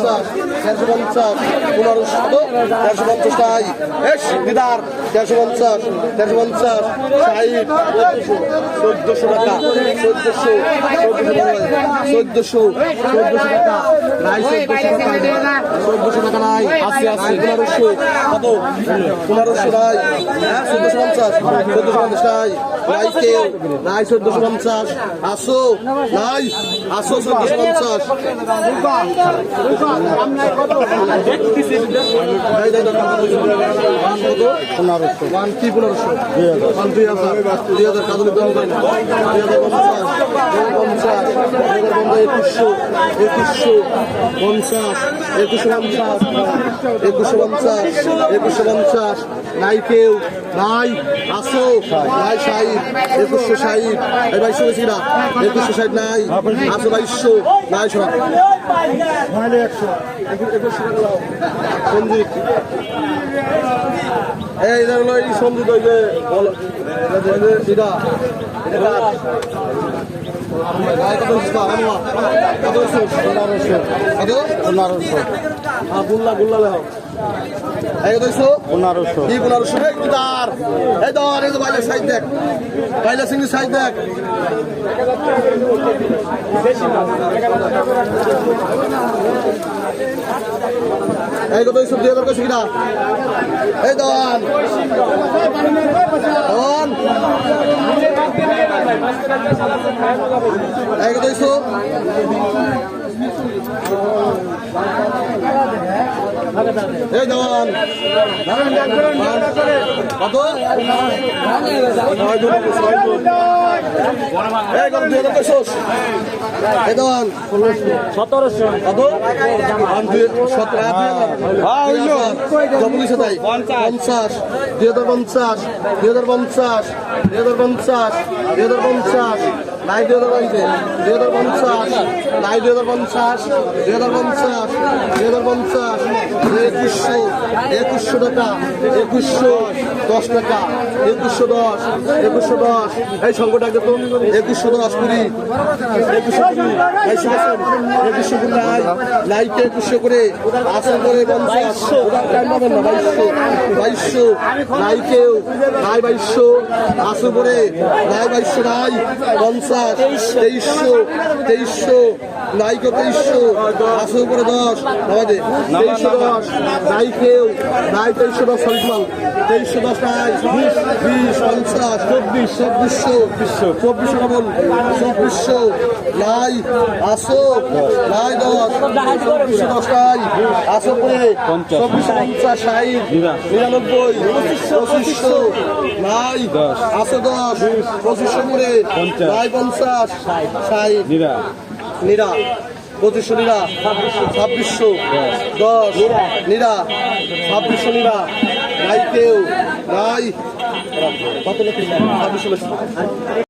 পঞ্চাশ চারশো পঞ্চাশ পনেরোশো তেরোশো পঞ্চাশ টাই। দিদার। তেরোশো পঞ্চাশ তেরোশো পঞ্চাশ ষাট চোদ্দশো টাকা চোদ্দশো চোদ্দশো চোদ্দশো টাকা নাই চোদ্দশো টাকা নাই আশি আশি পনেরোশো কত পনেরোশো নাই হ্যাঁ চোদ্দশো পঞ্চাশ চোদ্দশো পঞ্চাশ নাই নাই কেউ নাই চোদ্দশো পঞ্চাশ আসো নাই আসো চোদ্দশো পঞ্চাশ এই দেখ, ওয়ান কি পনেরোশো। ওয়ান দুই হাজার। দুই হাজার কাজলি দাম দুই পঞ্চাশ দুই হাজার পঞ্চাশ। দুই হাজার পঞ্চাশ। একুশশো। একুশশো পঞ্চাশ। একুশশো পঞ্চাশ। একুশশো পঞ্চাশ। একুশশো পঞ্চাশ নাই কেউ। নাই। আসো। নাই ষাট একুশশো ষাট এই বাইশশো বেশি না। একুশশো ষাট নাই। আসো বাইশশো নাই শোনা। একশো। একুশশো সঞ্জিত এই এই সঞ্জিত ওই যে বলো এটা যে- এই কত দিচ্ছিস বা? আনুয়া। কত দিচ্ছিস? কত? গুল্লা, গুল্লা লেও। এই কত দিছো? কি পনেরোশো? এই কি দার? এই ধর, এই যে বাইলের size দেখ। বাইলের চিংড়ির size দেখ। এই কত দিছো? দুই হাজার কইছো কিনা? এই দন দন কত দিছো? এই দন কত। এই কত দুই হাজার কইছোস? এই দন সতেরোশো কত? সতেরো। পঞ্চাশ দুই হাজার পঞ্চাশ দুই হাজার পঞ্চাশ দুই হাজার পঞ্চাশ দুই হাজার পঞ্চাশ নাই পঞ্চাশ পঞ্চাশ পঞ্চাশ পঞ্চাশ একুশশো টাকা একুশশো দশ টাকা। একুশশো দশ একুশশো দশ। এই সংখ্যাটা তো, একুশশো দশ কুড়ি একুশশো কুড়ি একুশশো কুড়ি নাই লাইটে একুশশো করে। আসল করে পঞ্চাশ বাইশশো। বাইশশো। নাই কেউ নাই বাইশশো। আসো করে নাই বাইশশো নাই পঞ্চাশ, তেইশশো তেইশশো। নাই কেউ তেইশশো। আসো করে দশ। আমাদের তেইশশো দশ। নাই কেউ নাই তেইশশো দশ সরিমাল তেইশশো দশ নাই পঞ্চাশ চব্বিশ চব্বিশশো চব্বিশশো করে নিরানব্বই পঞ্চাশ নিরা পঁচিশশো নিরা ছাব্বিশশো দশ নিরা ছাব্বিশশো নিরা নাই কেউ নাই কত লেখেন